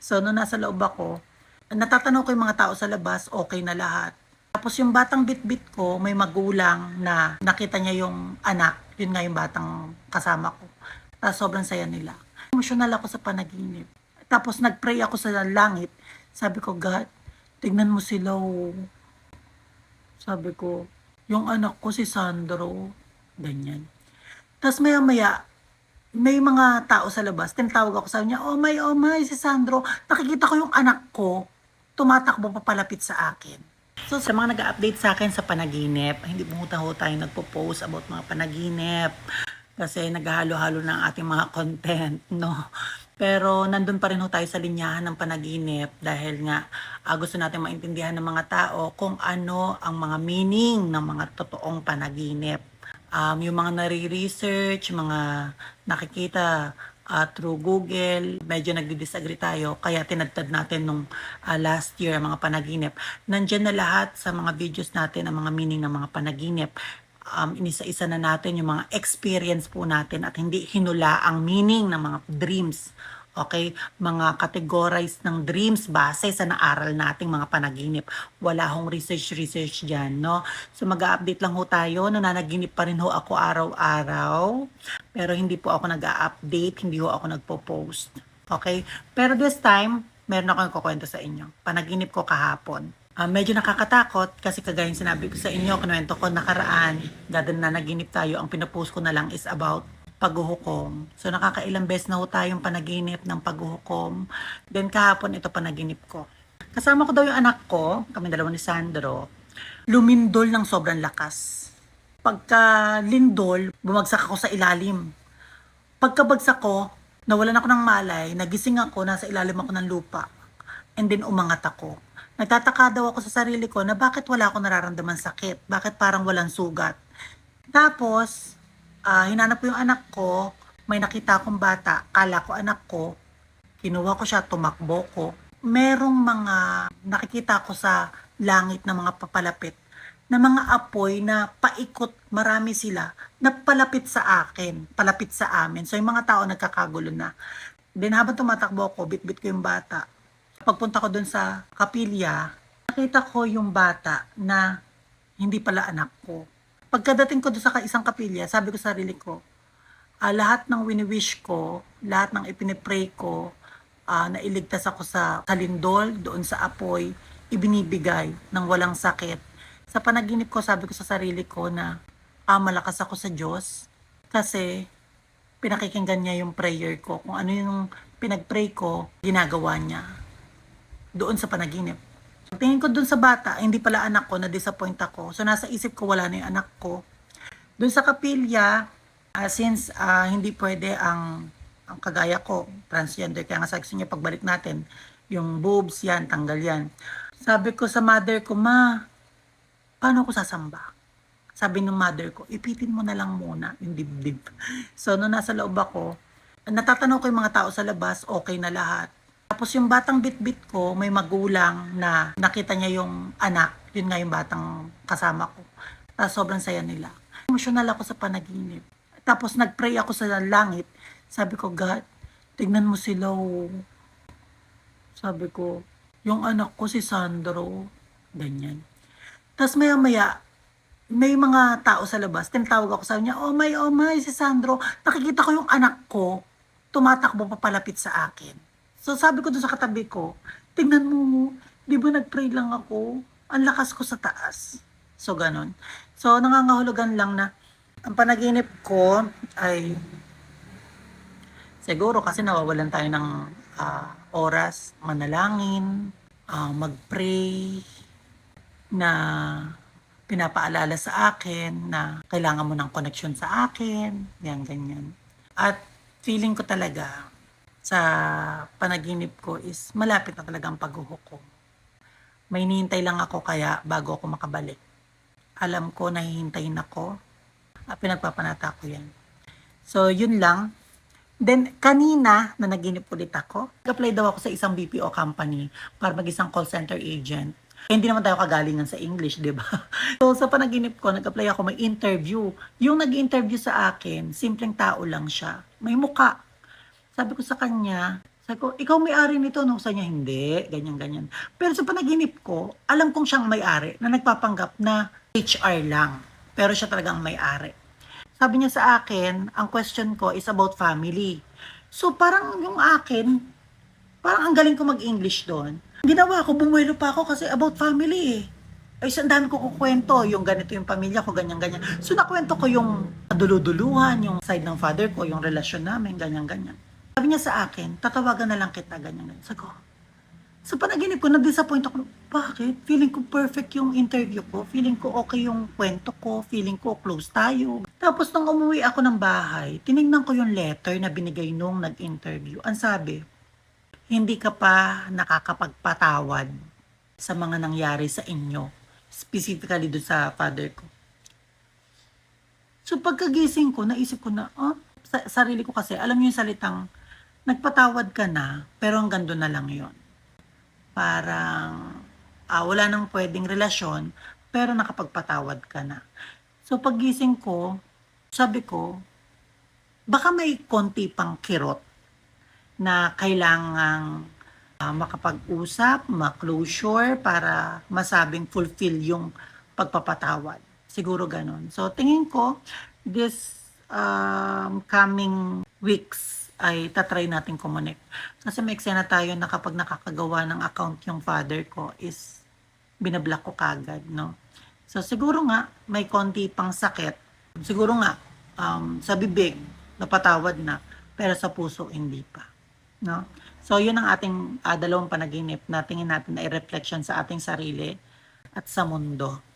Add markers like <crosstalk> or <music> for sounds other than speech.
So, nung nasa loob ako, natatanong ko yung mga tao sa labas, okay na lahat. Tapos yung batang bit-bit ko, may magulang na nakita niya yung anak, yun nga yung batang kasama ko. Tapos sobrang saya nila. Emosyonal ako sa panaginip. Tapos nag-pray ako sa langit. Sabi ko, God, tignan mo sila. oh." Sabi ko, yung anak ko si Sandro. Ganyan. Tapos maya maya, may mga tao sa labas, tinatawag ako sa kanya, oh my, oh my, si Sandro, nakikita ko yung anak ko, tumatakbo papalapit sa akin. So sa mga nag-update sa akin sa panaginip, hindi po ho tayo nagpo-post about mga panaginip kasi naghahalo-halo ng ating mga <laughs> content, no? Pero nandun pa rin ho tayo sa linyahan ng panaginip dahil nga ah, gusto natin maintindihan ng mga tao kung ano ang mga meaning ng mga totoong panaginip um, yung mga nare-research, mga nakikita uh, through Google, medyo nagdi-disagree tayo. Kaya tinadtad natin nung uh, last year mga panaginip. Nandyan na lahat sa mga videos natin ang mga meaning ng mga panaginip. Um, inisa-isa na natin yung mga experience po natin at hindi hinula ang meaning ng mga dreams. Okay? Mga categorize ng dreams base sa naaral nating mga panaginip. Wala hong research-research dyan, no? So mag-update lang ho tayo. Nananaginip pa rin ho ako araw-araw. Pero hindi po ako nag-update, hindi ho ako nagpo-post. Okay? Pero this time, meron akong kukwento sa inyo. Panaginip ko kahapon. Ah, medyo nakakatakot kasi kagaya sinabi ko sa inyo, kinuwento ko nakaraan, dahil na naginip tayo, ang pinapost ko na lang is about paghuhukom. So nakakailang beses na ho tayong panaginip ng paghuhukom. Then kahapon ito panaginip ko. Kasama ko daw yung anak ko, kami dalawa ni Sandro, lumindol ng sobrang lakas. Pagka lindol, bumagsak ako sa ilalim. Pagkabagsak ko, nawalan ako ng malay, nagising ako, nasa ilalim ako ng lupa. And then umangat ako. Nagtataka daw ako sa sarili ko na bakit wala ako nararamdaman sakit? Bakit parang walang sugat? Tapos, ah, hinanap ko yung anak ko, may nakita akong bata, kala ko anak ko, kinuha ko siya, tumakbo ko. Merong mga nakikita ko sa langit na mga papalapit na mga apoy na paikot, marami sila, na palapit sa akin, palapit sa amin. So yung mga tao nagkakagulo na. Then habang tumatakbo ko, bit-bit ko yung bata. Pagpunta ko dun sa kapilya, nakita ko yung bata na hindi pala anak ko. Pagkadating ko dun sa isang kapilya, sabi ko sa sarili ko, ah, lahat ng wini-wish ko, lahat ng ipinipray ko, ah, na iligtas ako sa kalindol, doon sa apoy, ibinibigay ng walang sakit. Sa panaginip ko, sabi ko sa sarili ko na ah, malakas ako sa Diyos kasi pinakikinggan niya yung prayer ko. Kung ano yung pinagpray ko, ginagawa niya doon sa panaginip. Tingin ko doon sa bata, hindi pala anak ko, na-disappoint ako. So nasa isip ko, wala na yung anak ko. Doon sa kapilya, ah, since ah, hindi pwede ang, ang kagaya ko, transgender, kaya nga ko sa inyo, pagbalik natin, yung boobs yan, tanggal yan. Sabi ko sa mother ko, ma, paano ako sasamba? Sabi ng mother ko, ipitin mo na lang muna yung dibdib. So, nung nasa loob ako, natatanong ko yung mga tao sa labas, okay na lahat. Tapos yung batang bit-bit ko, may magulang na nakita niya yung anak, yun nga yung batang kasama ko. Tapos sobrang saya nila. Emosyonal ako sa panaginip. Tapos nag-pray ako sa langit. Sabi ko, God, tignan mo sila. oh." Sabi ko, yung anak ko si Sandro. Ganyan. Tapos maya maya, may mga tao sa labas, tinatawag ako sa kanya, oh my, oh my, si Sandro, nakikita ko yung anak ko, tumatakbo papalapit sa akin. So sabi ko doon sa katabi ko, tingnan mo, di ba nag-pray lang ako? Ang lakas ko sa taas. So ganon. So nangangahulugan lang na ang panaginip ko ay siguro kasi nawawalan tayo ng ah, oras, manalangin, ah, mag-pray, na pinapaalala sa akin na kailangan mo ng connection sa akin, yan, ganyan. At feeling ko talaga sa panaginip ko is malapit na talaga ang paghuhukom. May hinihintay lang ako kaya bago ako makabalik. Alam ko nahihintayin ako at pinagpapanata ko yan. So, yun lang. Then, kanina na naginip ulit ako, nag-apply daw ako sa isang BPO company para mag-isang call center agent. Eh, hindi naman tayo kagalingan sa English, di ba? <laughs> So, sa panaginip ko, nag-apply ako, may interview. Yung nag-interview sa akin, simpleng tao lang siya. May muka. Sabi ko sa kanya, Sabi ko, ikaw may-ari nito, no? Sa niya, hindi, ganyan, ganyan. Pero sa panaginip ko, alam kong siyang may-ari na nagpapanggap na HR lang. Pero siya talagang may-ari. Sabi niya sa akin, ang question ko is about family. So parang yung akin, parang ang galing ko mag-English doon. Ginawa ko, bumuelo pa ako kasi about family eh. Ay, ang ko kukwento, yung ganito yung pamilya ko, ganyan-ganyan. So, nakwento ko yung duluduluhan, yung side ng father ko, yung relasyon namin, ganyan-ganyan. Sabi niya sa akin, tatawagan na lang kita, ganyan-ganyan. Sabi ko, sa panaginip ko, na-disappoint ako. Bakit? Feeling ko perfect yung interview ko. Feeling ko okay yung kwento ko. Feeling ko close tayo. Tapos nung umuwi ako ng bahay, tinignan ko yung letter na binigay nung nag-interview. Ang sabi, hindi ka pa nakakapagpatawad sa mga nangyari sa inyo. Specifically doon sa father ko. So pagkagising ko, naisip ko na, ah, sa sarili ko kasi, alam niyo yung salitang, nagpatawad ka na, pero hanggang doon na lang yon Parang, ah, wala nang pwedeng relasyon, pero nakapagpatawad ka na. So paggising ko, sabi ko, baka may konti pang kirot na kailangang ah, makapag-usap, ma-closure para masabing fulfill yung pagpapatawad. Siguro ganon. So tingin ko, this um, coming weeks ay tatry natin connect. Kasi may eksena tayo na kapag nakakagawa ng account yung father ko is binablock ko kagad, no? So siguro nga may konti pang sakit. Siguro nga um, sa bibig napatawad na pero sa puso hindi pa, no? So yun ang ating ah, dalawang panaginip na tingin natin na i-reflection sa ating sarili at sa mundo.